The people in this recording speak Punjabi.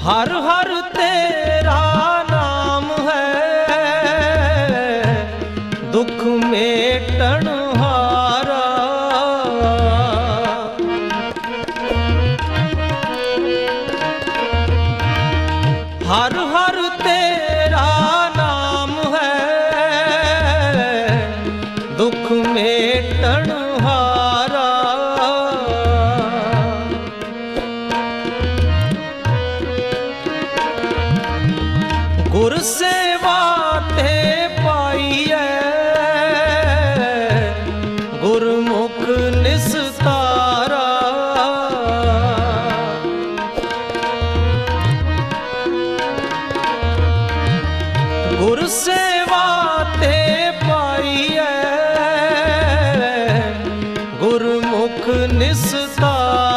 ਹਰ ਹਰ ਤੇਰਾ ਨਾਮ ਹੈ। ਦੁੱਖ ਮੇਟਣ ਹਾਰਾ। ਹਰ ਹਰ ਤੇਰਾ ਨਾਮ ਹੈ। ਦੁੱਖ ਮੇਟਣ ਗੁਰ ਸੇਵਾ ਤੇ ਪਾਈਐ ਗੁਰਮੁਖ ਨਿਸਤਾਰਾ। ਗੁਰ ਸੇਵਾ ਤੇ ਪਾਈਐ ਗੁਰਮੁਖ ਨਿਸਤਾਰਾ।